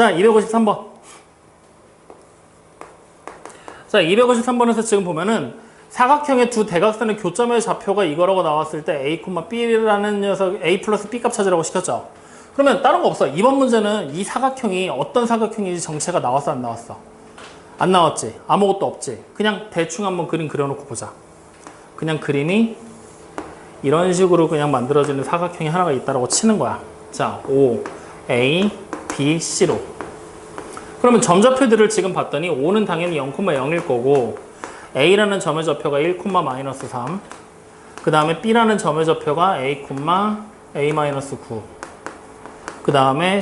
자, 253번. 자, 253번에서 지금 보면은 사각형의 두 대각선의 교점의 좌표가 이거라고 나왔을 때 a, b라는 녀석 a 플러스 b 값 찾으라고 시켰죠. 그러면 다른 거 없어. 이번 문제는 이 사각형이 어떤 사각형인지 정체가 나왔어 안 나왔어? 안 나왔지. 아무것도 없지. 그냥 대충 한번 그림 그려놓고 보자. 그냥 그림이 이런 식으로 그냥 만들어지는 사각형이 하나가 있다라고 치는 거야. 자, O, A, B, C로. 그러면 점좌표들을 지금 봤더니 O는 당연히 0,0일 거고 A라는 점의 좌표가 1, 마이너스 3. 그 다음에 B라는 점의 좌표가 A, A 마이너스 9. 그 다음에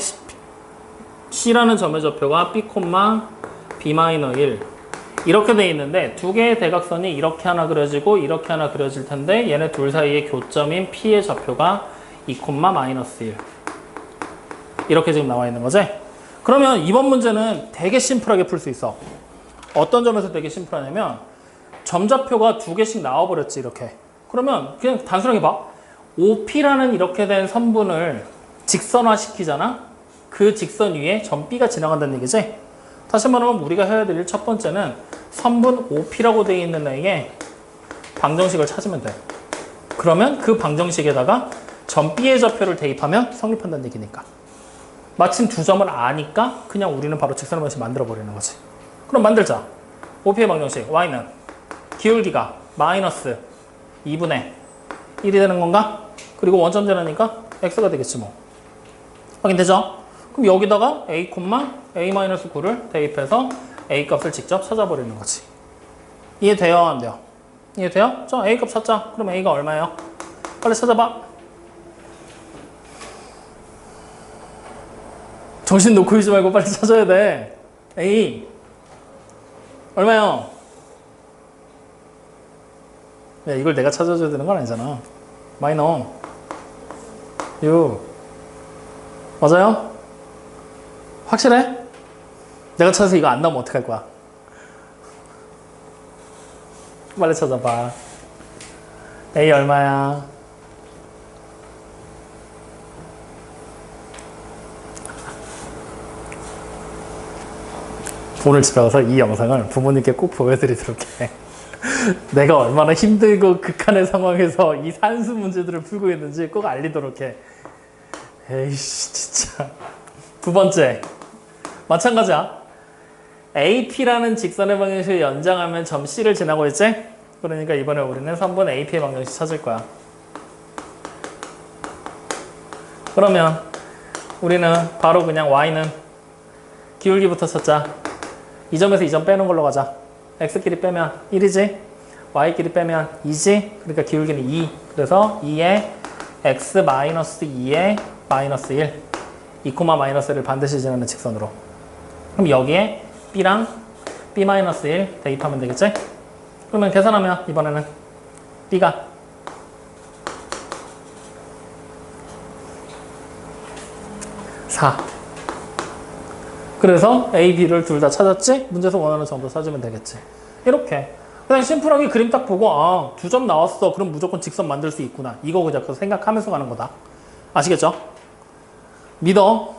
C라는 점의 좌표가 B, B 마이너 1. 이렇게 돼 있는데 두 개의 대각선이 이렇게 하나 그려지고 이렇게 하나 그려질 텐데 얘네 둘 사이의 교점인 P의 좌표가 2, 마 이너스 1. 이렇게 지금 나와 있는 거지? 그러면 이번 문제는 되게 심플하게 풀 수 있어. 어떤 점에서 되게 심플하냐면 점좌표가 두 개씩 나와버렸지 이렇게. 그러면 그냥 단순하게 봐. OP라는 이렇게 된 선분을 직선화 시키잖아? 그 직선 위에 점 B가 지나간다는 얘기지? 다시 말하면 우리가 해야 될 첫 번째는 선분 OP라고 되어 있는 애에 방정식을 찾으면 돼. 그러면 그 방정식에다가 점 B의 좌표를 대입하면 성립한다는 얘기니까. 마침 두 점을 아니까 그냥 우리는 바로 직선의 방식 만들어 버리는 거지. 그럼 만들자. OP의 방정식 y는 기울기가 마이너스 2분의 1이 되는 건가? 그리고 원점제라니까 x가 되겠지 뭐. 확인되죠? 그럼 여기다가 a, a-9를 대입해서 a 값을 직접 찾아버리는 거지. 이해돼요? 안 돼요? 이해돼요? 자, a 값 찾자. 그럼 a가 얼마예요? 빨리 찾아봐. 정신 놓고 있지 말고 빨리 찾아야 돼. A. 얼마요? 야, 이걸 내가 찾아줘야 되는 건 아니잖아. 마이너. 6. 맞아요? 확실해? 내가 찾아서 이거 안 나오면 어떡할 거야? 빨리 찾아봐. A 얼마야? 오늘 집에 가서 이 영상을 부모님께 꼭 보여드리도록 해. 내가 얼마나 힘들고 극한의 상황에서 이 산수 문제들을 풀고 있는지 꼭 알리도록 해. 에이씨, 진짜. 두 번째. 마찬가지야. AP라는 직선의 방정식을 연장하면 점 C를 지나고 있지? 그러니까 이번에 우리는 3번 AP의 방정식 찾을 거야. 그러면 우리는 바로 그냥 Y는 기울기부터 찾자. 이 점에서 이점 빼는 걸로 가자. x끼리 빼면 1이지? y끼리 빼면 2지? 그러니까 기울기는 2. 그래서 2에 x 마이너스 2에 마이너스 1. 2, 마이너스 1을 반드시 지나는 직선으로. 그럼 여기에 b랑 b 마이너스 1 대입하면 되겠지? 그러면 계산하면 이번에는 b가 4. 그래서 A, B를 둘 다 찾았지? 문제에서 원하는 점도 찾으면 되겠지. 이렇게. 그냥 심플하게 그림 딱 보고, 아, 두 점 나왔어. 그럼 무조건 직선 만들 수 있구나. 이거 그냥 생각하면서 가는 거다. 아시겠죠? 믿어.